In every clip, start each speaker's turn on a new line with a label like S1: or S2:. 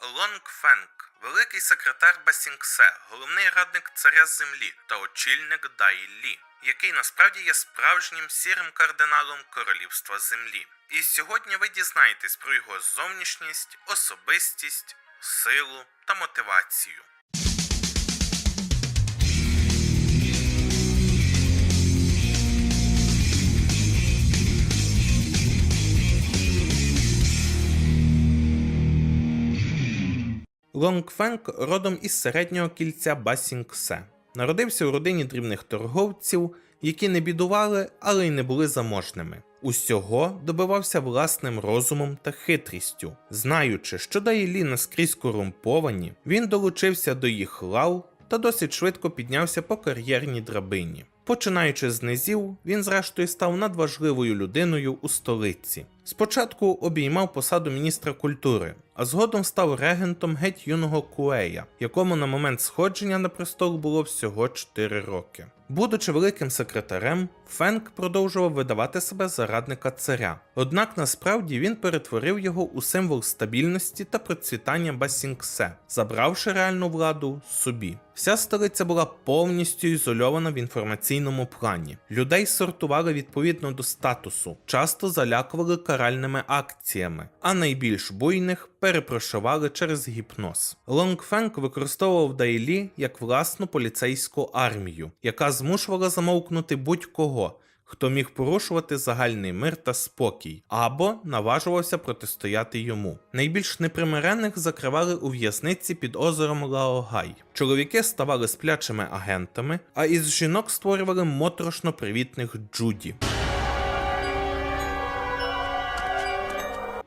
S1: Лонг Фенг, великий секретар Басінгсе, головний радник царя землі та очільник Дай Лі, який насправді є справжнім сірим кардиналом королівства землі. І сьогодні ви дізнаєтесь про його зовнішність, особистість, силу та мотивацію. Лонг Фенг родом із середнього кільця Басінгсе. Народився у родині дрібних торговців, які не бідували, але й не були заможними. Усього добивався власним розумом та хитрістю. Знаючи, що Дайлі наскрізь корумповані, він долучився до їх лав та досить швидко піднявся по кар'єрній драбині. Починаючи з низів, він зрештою став надважливою людиною у столиці. Спочатку обіймав посаду міністра культури, а згодом став регентом геть юного Куея, якому на момент сходження на престол було всього 4 роки. Будучи великим секретарем, Фенк продовжував видавати себе за радника царя. Однак насправді він перетворив його у символ стабільності та процвітання Басінгсе, забравши реальну владу собі. Вся столиця була повністю ізольована в інформаційному плані. Людей сортували відповідно до статусу, часто залякували каральними акціями, а найбільш буйних перепрошивали через гіпноз. Лонг Фенг використовував Дайлі як власну поліцейську армію, яка змушувала замовкнути будь-кого. Хто міг порушувати загальний мир та спокій, або наважувався протистояти йому. Найбільш непримирених закривали у в'язниці під озером Лаогай. Чоловіки ставали сплячими агентами, а із жінок створювали моторошно привітних Джуді.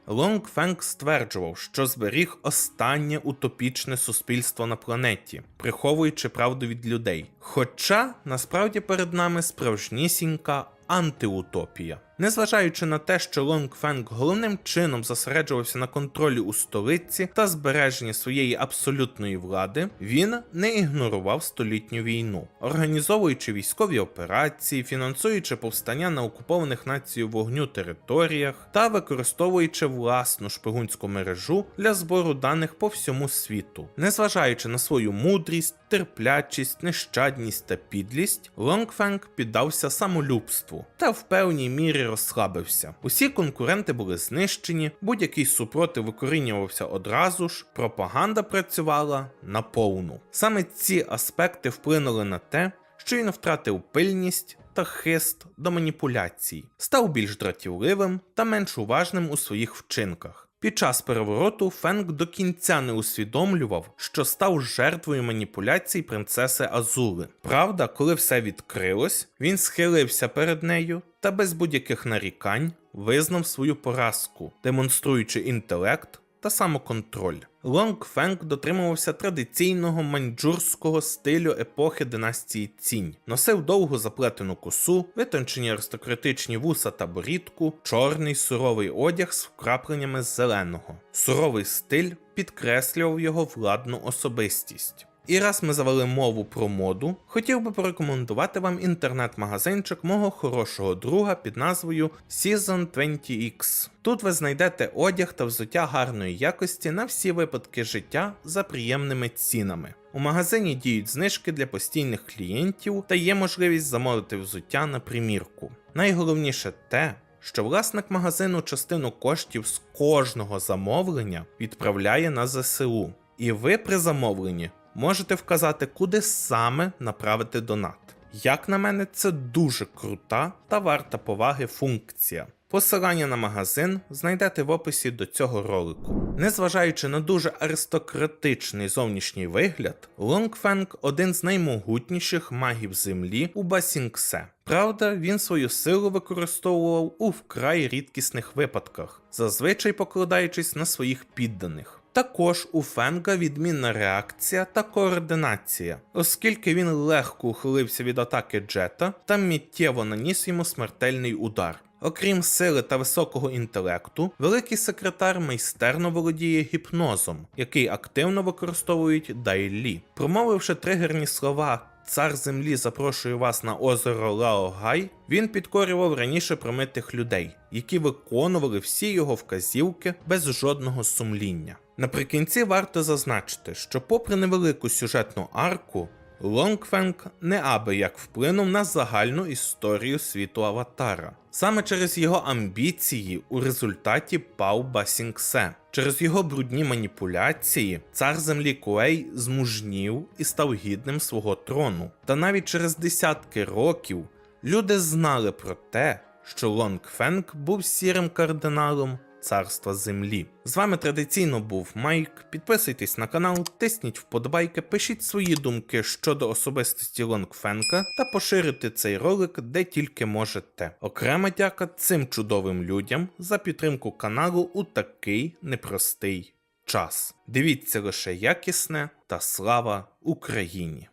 S1: Лонг Фенг стверджував, що зберіг останнє утопічне суспільство на планеті, приховуючи правду від людей. Хоча насправді перед нами справжнісінька антиутопія. Незважаючи на те, що Лонг Фенг головним чином зосереджувався на контролі у столиці та збереженні своєї абсолютної влади, він не ігнорував столітню війну, організовуючи військові операції, фінансуючи повстання на окупованих нацією вогню територіях та використовуючи власну шпигунську мережу для збору даних по всьому світу. Незважаючи на свою мудрість, терплячість, нещадність та підлість, Лонг Фенг піддався самолюбству та в певній мірі розслабився. Усі конкуренти були знищені, будь-який супротив викорінювався одразу ж, пропаганда працювала на повну. Саме ці аспекти вплинули на те, що він втратив пильність та хист до маніпуляцій, став більш дратівливим та менш уважним у своїх вчинках. Під час перевороту Фенг до кінця не усвідомлював, що став жертвою маніпуляцій принцеси Азули. Правда, коли все відкрилось, він схилився перед нею та без будь-яких нарікань визнав свою поразку, демонструючи інтелект та самоконтроль. Лонг Фенг дотримувався традиційного маньчжурського стилю епохи династії Цінь, носив довгу заплетену косу, витончені аристократичні вуса та борідку, чорний суровий одяг з вкрапленнями зеленого. Суровий стиль підкреслював його владну особистість. І раз ми завели мову про моду, хотів би порекомендувати вам інтернет-магазинчик мого хорошого друга під назвою Season 20X. Тут ви знайдете одяг та взуття гарної якості на всі випадки життя за приємними цінами. У магазині діють знижки для постійних клієнтів та є можливість замовити взуття на примірку. Найголовніше те, що власник магазину частину коштів з кожного замовлення відправляє на ЗСУ, і ви при замовленні можете вказати, куди саме направити донат. Як на мене, це дуже крута та варта поваги функція. Посилання на магазин знайдете в описі до цього ролику. Незважаючи на дуже аристократичний зовнішній вигляд, Лонгфенг один з наймогутніших магів землі у Басінгсе. Правда, він свою силу використовував у вкрай рідкісних випадках, зазвичай покладаючись на своїх підданих. Також у Фенга відмінна реакція та координація, оскільки він легко ухилився від атаки Джета та миттєво наніс йому смертельний удар. Окрім сили та високого інтелекту, великий секретар майстерно володіє гіпнозом, який активно використовують Дайлі. Промовивши тригерні слова цар землі запрошує вас на озеро Лаогай, він підкорював раніше промитих людей, які виконували всі його вказівки без жодного сумління. Наприкінці варто зазначити, що, попри невелику сюжетну арку, Лонгфенг неабияк вплинув на загальну історію світу Аватара. Саме через його амбіції у результаті пав Басінгсе. Через його брудні маніпуляції цар землі Куей змужнів і став гідним свого трону. Та навіть через десятки років люди знали про те, що Лонгфенг був сірим кардиналом царства землі. З вами традиційно був Майк. Підписуйтесь на канал, тисніть вподобайки, пишіть свої думки щодо особистості Лонгфенка та поширюйте цей ролик де тільки можете. Окрема дяка цим чудовим людям за підтримку каналу у такий непростий час. Дивіться лише якісне та слава Україні!